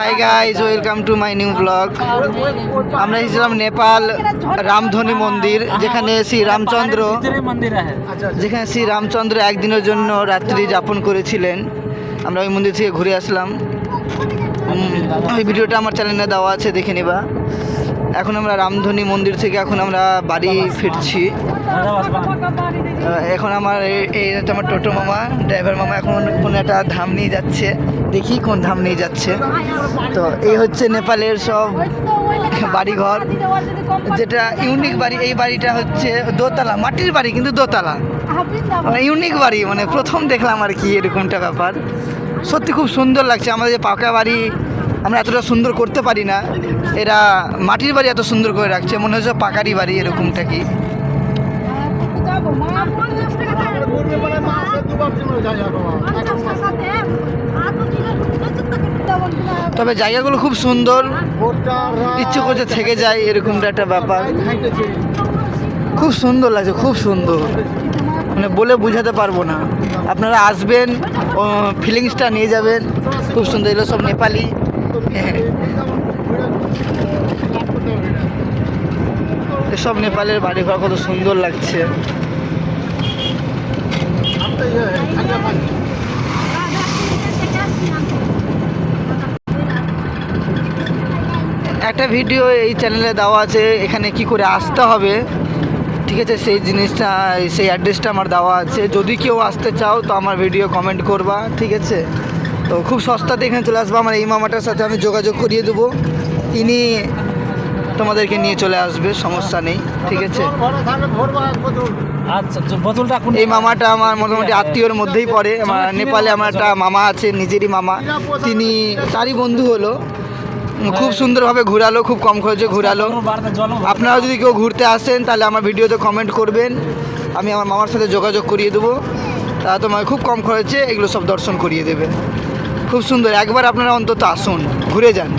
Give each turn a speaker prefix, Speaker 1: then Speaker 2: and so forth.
Speaker 1: Hi guys welcome to my new blog আমরা এসেছিলাম নেপাল রামধনী মন্দির, যেখানে শ্রী রামচন্দ্র যেখানে শ্রী রামচন্দ্র একদিনের জন্য রাত্রি যাপন করেছিলেন। আমরা ওই মন্দির থেকে ঘুরে আসলাম। ওই ভিডিওটা আমার চ্যানেলে দেওয়া আছে, দেখে নিবা। এখন আমরা রামধনী মন্দির থেকে এখন আমরা বাড়ি ফিরছি। এখন আমার এই- আমার টোটো মামা ড্রাইভার মামা এখন কোনো একটা ধাম নিয়ে যাচ্ছে। দেখি কোন ধাম নিয়ে যাচ্ছে। তো এই হচ্ছে নেপালের সব বাড়িঘর। যেটা ইউনিক বাড়ি, এই বাড়িটা হচ্ছে দোতলা, মাটির বাড়ি কিন্তু দোতলা। মানে ইউনিক বাড়ি মানে প্রথম দেখলাম আর কি এরকমটা ব্যাপার। সত্যি খুব সুন্দর লাগছে। আমাদের যে পাকা বাড়ি আমরা এতটা সুন্দর করতে পারি না। এরা মাটির বাড়ি এত সুন্দর করে রাখছে, মনে হচ্ছে পাকারি বাড়ি এরকমটা কি? তবে জায়গাগুলো খুব সুন্দর, ইচ্ছে করছে থেকে যায় এরকমটা একটা ব্যাপার। খুব সুন্দর লাগছে, খুব সুন্দর। মানে বলে বোঝাতে পারব না। আপনারা আসবেন ফিলিংসটা নিয়ে যাবেন। খুব সুন্দর, এগুলো সব নেপালি। এসব নেপালের বাড়ি ঘর কত সুন্দর লাগছে। একটা ভিডিও এই চ্যানেলে দেওয়া আছে, এখানে কি করে আসতে হবে। ঠিক আছে, সেই জিনিসটা, সেই অ্যাড্রেসটা আমার দেওয়া আছে। যদি কেউ আসতে চাও তো আমার ভিডিও কমেন্ট করবা, ঠিক আছে? তো খুব সস্তাতে এখানে চলে আসব। আমার এই মামাটার সাথে আমি যোগাযোগ করিয়ে দেবো। ইনি তোমাদেরকে নিয়ে চলে আসবে সমস্যা নেই ঠিক আছে?
Speaker 2: আচ্ছা
Speaker 1: এই মামাটা আমার মোটামুটি আত্মীয়র মধ্যেই পড়ে। আমার নেপালে আমার একটা মামা আছে নিজেরই মামা। তিনি তারই বন্ধু হলো। খুব সুন্দরভাবে ঘুরালো খুব কম খরচে ঘুরালো। আপনারা যদি কেউ ঘুরতে আসেন তাহলে আমার ভিডিওতে কমেন্ট করবেন। আমি আমার মামার সাথে যোগাযোগ করিয়ে দেবো। তা তোমায় খুব কম খরচে এগুলো সব দর্শন করিয়ে দেবে। খুব সুন্দর। একবার আপনারা অন্তত আসুন ঘুরে যান।